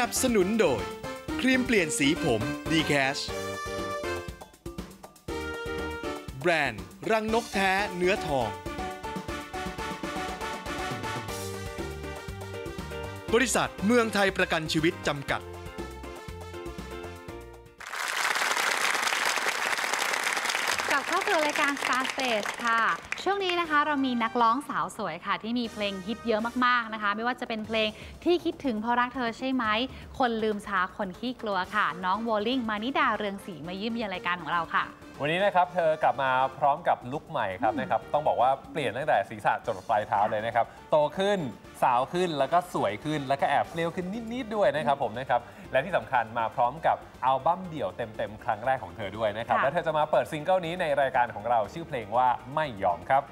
นับสนุนโดย ครีมเปลี่ยนสีผม d c a s h แบรนด์ รังนกแท้เนื้อทอง บริษัทเมืองไทยประกันชีวิตจำกัด เตสค่ะ ช่วงนี้นะคะเรามีนักร้องสาวสวยค่ะ ที่มีเพลงฮิตเยอะมากๆนะคะ ไม่ว่าจะเป็นเพลงที่คิดถึงเพราะรักเธอใช่ไหม คนลืมช้าคนขี้กลัวค่ะ น้องโบลิ่งมานิดาเรืองศรีมายิ้มเยียนรายการของเราค่ะวันนี้นะครับเธอกลับมาพร้อมกับลุคใหม่ครับนะครับต้องบอกว่าเปลี่ยนตั้งแต่ศีรษะจนปลายเท้าเลยนะครับโตขึ้นสาวขึ้นแล้วก็สวยขึ้นแล้วก็แอบเปรี้ยวขึ้นนิดๆด้วยนะครับผมนะครับและที่สำคัญมาพร้อมกับอัลบั้มเดี่ยวเต็มๆ ครั้งแรกของเธอด้วยนะครับค่ะและเธอจะมาเปิดซิงเกิลนี้ในรายการของเราชื่อเพลงว่าไม่ยอมครับ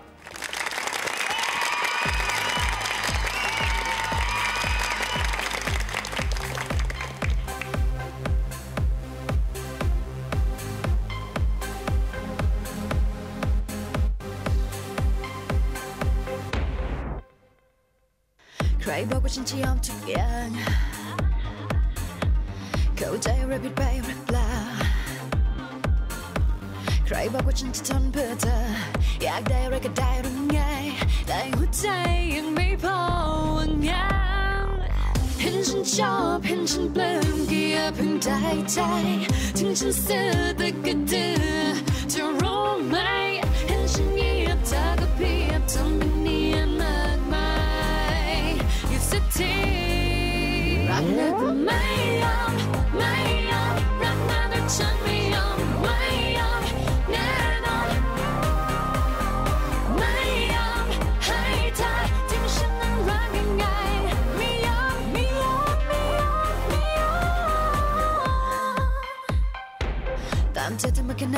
ใครบอกว่าฉันจะยอมทุกอย่าง เข้าใจอะไรผิดไปหรือเปล่า ใครบอกว่าฉันจะทนเพื่อเธอ อยากได้อะไรก็ได้หรือไง แต่หัวใจยังไม่พอว่างั้นเห็นฉันชอบเห็นฉันปลื้มเก็อย่าเพิ่งได้ใจ ถึงฉันซื่อแต่ก็ดื้อ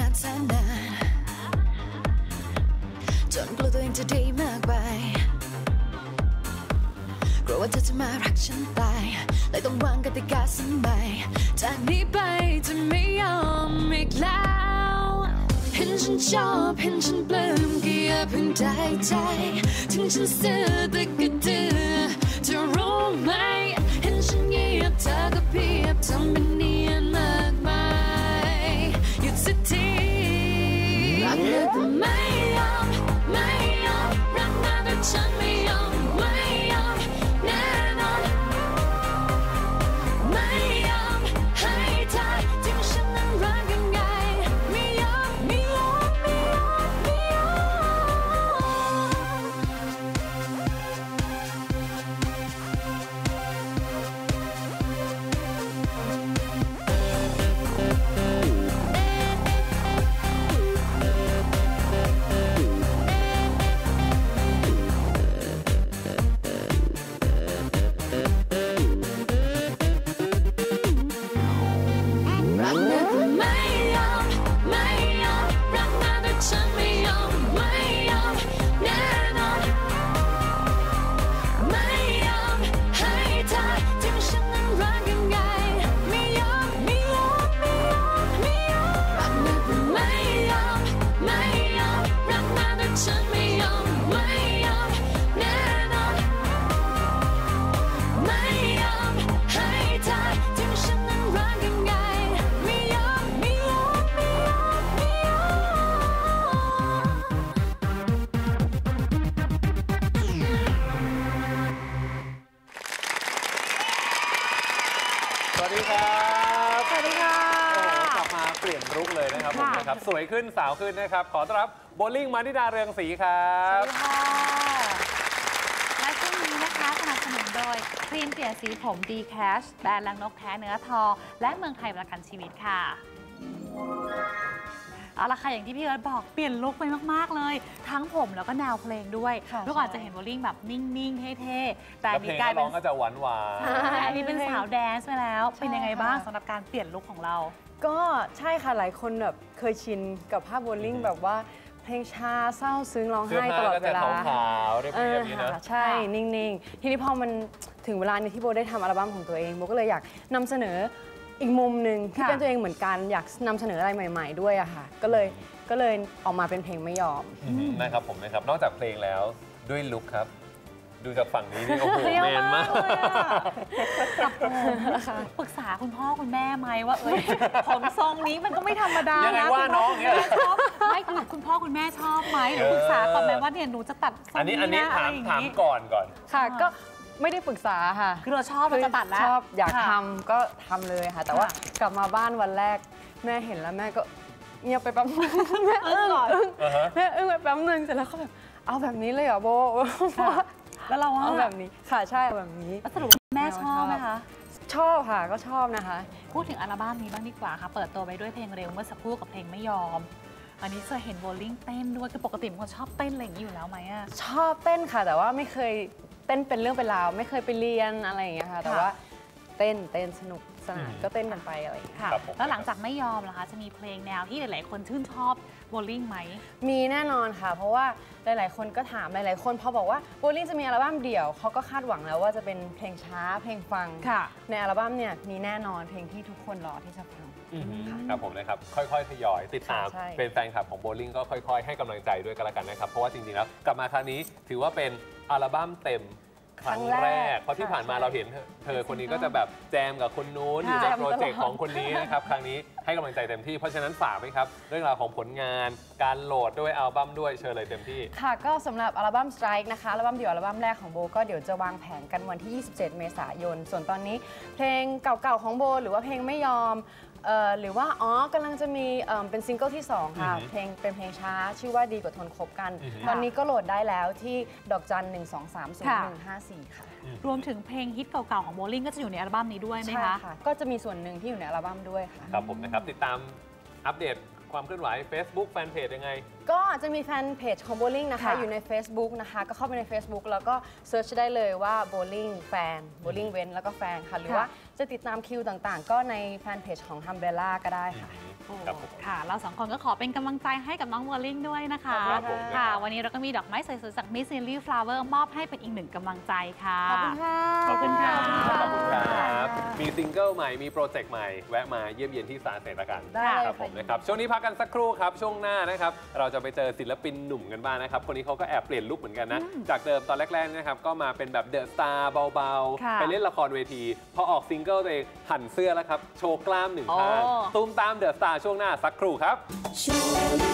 นานแสนนานจนกลัวตัวเองจะดีมากไปกลัวว่าเธอจะมารักฉันตายเลยต้องวางกติกาสมัยจากนี้ไปจะไม่ยอมอีกแล้วเห็นฉันชอบเห็นฉันปลื้มก็อย่าเพิ่งได้ใจถึงฉันซื่อแต่ก็ดื้อจะรู้ไหมเห็นฉันเงียบเธอก็เพียบทำเป็นนี มาเปลี่ยนลุคเลยนะครับผมค่ะนะครับ สวยขึ้นสาวขึ้นนะครับ ขอต้อนรับโบลิ่งมานิดาเรืองศรีครัสวับสดีค่ะและช่วงนี้นะคะสนับสนุนโดยครีมเปลี่ยนสีผม d c a s h แบรนด์ลังนกแท้เนื้อทองและเมืองไทยประกันชีวิตค่ะ เอาละค่ะอย่างที่พี่เอิร์ธบอกเปลี่ยนลุคไปมากๆเลย ทั้งผมแล้วก็แนวเพลงด้วยค่ะเมื่อก่อนใช่จะเห็นวอลลิ่งแบบนิ่ง ๆ เท่ๆ แต่แล้อัวนเพลนี้งกลายเขาเป็ร้อนงก็จะหวานหวานใช่อันนี้เป็นสาวแดนซ์ไปแล้วใช่เป็นยังไงบ้างค่ะสำหรับการเปลี่ยนลุคของเรา ก็ใช่ค่ะหลายคนแบบเคยชินกับภาพโบลิ่งแบบว่าเพลงช้าเศร้าซึ้งร้องเสื้อไห้ตผ้าลอดก็เวจะลาขาวๆเรียบเอๆออย่างนี้นะค่ะใช่ค่ะนิ่ง ๆ ทีนี้พอมันถึงเวลานี้ที่โบได้ทำอัลบั้มของตัวเองโบก็เลยอยากนำเสนอ อีกมุมหนึ่งที่ค่ะเป็นตัวเองเหมือนกันอยากนำเสนออะไรใหม่ ๆ ด้วยอะค่ะ ก็เลยก็เลยออกมาเป็นเพลงไม่ยอมอืมนะครับผมนะครับ นอกจากเพลงแล้วด้วยลุคครับ ดูจากฝั่งนี้นี่โอ้โหเรียวแมนมากมาก เลยอะกับผมปรึกษาคุณพ่อคุณแม่ไหมว่าเอ้ยผมทรงนี้มันก็ไม่ธรรมดายังไงนะว่าน้องอย่างเงี้ยชอบไม่คือคุณพ่อคุณแม่ชอบไหมหรือปรึกษาก่อนไหมว่าเนี่ยหนูจะตัดทรงอันนี้นี้อันนี้นะอะถาไรมอย่างถามงี้ ก่อนก่อน ค่ะอ่าก็ ไม่ได้ปรึกษาค่ะ คือเราชอบเราจะตัดแล้วชอบอยากค่ะ ทำก็ทำเลยค่ะ แต่ว่าค่ะกลับมาบ้านวันแรก แม่เห็นแล้วแม่ก็เงียบไปแป๊บนึง แม่อึ้งก่อนอ่าฮะ แม่อึ้งไปแป๊บนึงเสร็จแล้วก็แบบเอาแบบนี้เลยเหรอโบแล้วเราว่าเอาแบบนี้ค่ะใช่เอาแบบนี้ แล้วสรุปแม่ชอบไหมคะ ชอบค่ะก็ชอบนะคะ พูดถึงอัลบั้มนี้บ้างดีกว่าค่ะ เปิดตัวไปด้วยเพลงเร็วเมื่อสักครู่กับเพลงไม่ยอม อันนี้เคยเห็นโบลิ่งเต้นด้วย คือปกติเป็นคนชอบเต้นอะไรอย่างนี้อยู่แล้วไหมอะ ชอบเต้นค่ะ แต่ว่าไม่เคย เต้นเป็นเรื่องเป็นราวไม่เคยไปเรียนอะไรอย่างเงี้ยค่ะ แต่ค่ะว่าเต้นเต้นสนุกสนานอืมก็เต้นกันไปอะไรอย่างเงี้ย ค่ะ ครับผม แล้วหลังจากไม่ยอมล่ะคะจะมีเพลงแนวที่หลาย ๆ คนชื่นชอบโบลิ่งไหม มีแน่นอนค่ะ เพราะว่าหลาย ๆ คนก็ถามหลาย ๆ คนพอบอกว่าโบลิ่งจะมีอัลบั้มเดี่ยวเขาก็คาดหวังแล้วว่าจะเป็นเพลงช้าเพลงฟัง ค่ะ ในอัลบั้มเนี่ยมีแน่นอนเพลงที่ทุกคนรอที่จะฟังอือหือ ครับผมนะครับ ค่อยๆทยอยติดตาม ใช่ เป็นแฟนคลับของโบลิ่งก็ค่อยๆ ให้กำลังใจด้วยกันละกันนะครับ เพราะว่าจริงๆแล้วกลับมาครั้งนี้ถือว่าเป็นอัลบั้มเต็มครั้งแรกเพราะที่ผ่านมาเราเห็นเธอเธอคนนี้ก็จะแบบแจมกับคนนู้นอยู่ในค่ะโปรเจกต์ของคนนี้นะครับครั้งนี้ให้กำลังใจเต็มที่ เพราะฉะนั้นฝากไหมครับ เรื่องราวของผลงานการโหลดด้วยอัลบั้มด้วยเชิญเลยเต็มที่ ค่ะก็สำหรับอัลบั้ม Strike นะคะอัลบั้มเดี่ยวอัลบั้มแรกของโบก็เดี๋ยวจะวางแผนกันวันที่ 27 เมษายน ส่วนตอนนี้ เพลงเก่าๆของโบ หรือว่าเพลงไม่ยอมเอ่อหรือว่าอ๋อกำลังจะมีเอิ่มเป็นซิงเกิลที่2ค่ะ อือหือเพลงเป็นเพลงช้าชื่อว่าดีกว่าทนคบกัน อือหือ ตอนนี้ก็โหลดได้แล้วที่ดอกจัน 1 2 3 0ค่ะ1 5 4 ค่ะ รวมถึงเพลงฮิตเก่าๆของโบลิ่งก็จะอยู่ในอัลบั้มนี้ด้วยไหมใช่คะค่ะ ก็จะมีส่วนหนึ่งที่อยู่ในอัลบั้มด้วยค่ะ ครับผมนะครับ ติดตามอัปเดตความเคลื่อนไหว Facebook แฟนเพจยังไง ก็จะมีแฟนเพจของ Bowling นะคะ ค่ะอยู่ใน Facebook นะคะ ก็เข้าไปใน Facebook แล้วก็เซิร์ชได้เลยว่า Bowling แฟน Bowling เว้นแล้วก็แฟนค่ะ หรือว่าจะติดตามคิวต่างๆ ก็ในแฟนเพจของ h u m b r e l l a ก็ได้ค่ะ ครับผม ค่ะ เราสองคนก็ขอเป็นกำลังใจให้กับน้องโบลิ่งด้วยนะคะครับผม ค่ะ วันนี้เราก็มีดอกไม้สวยๆจาก Miss Lily Flower มอบให้เป็นอีกหนึ่งกำลังใจค่ะ ขอบคุณค่ะ ขอบคุณครับขอบคุณค่ะขอบคุณครับมีซิงเกิลใหม่มีโปรเจกต์ใหม่แวะมาเยี่ยมเยียนที่สาเสตละกันได้เลยครับผมค่ะนะครับช่วงนี้พักกันสักครู่ครับช่วงหน้านะครับเราจะไปเจอศิลปินหนุ่มกันบ้างนะครับคนนี้เขาก็แอบเปลี่ยนลุคเหมือนกันนะ จากเดิมตอนแรกๆนะครับก็มาเป็นแบบเดอะสตาร์เบาค่ะ ๆ ไปเล่นละครเวที พอออกซิงเกิลตัวเองหันเสื้อแล้วครับโชว์กล้ามหนึ่งข้างโอ้ตุ้มตามเดอะสตาร์ช่วงหน้าสักครู่ครับช่วย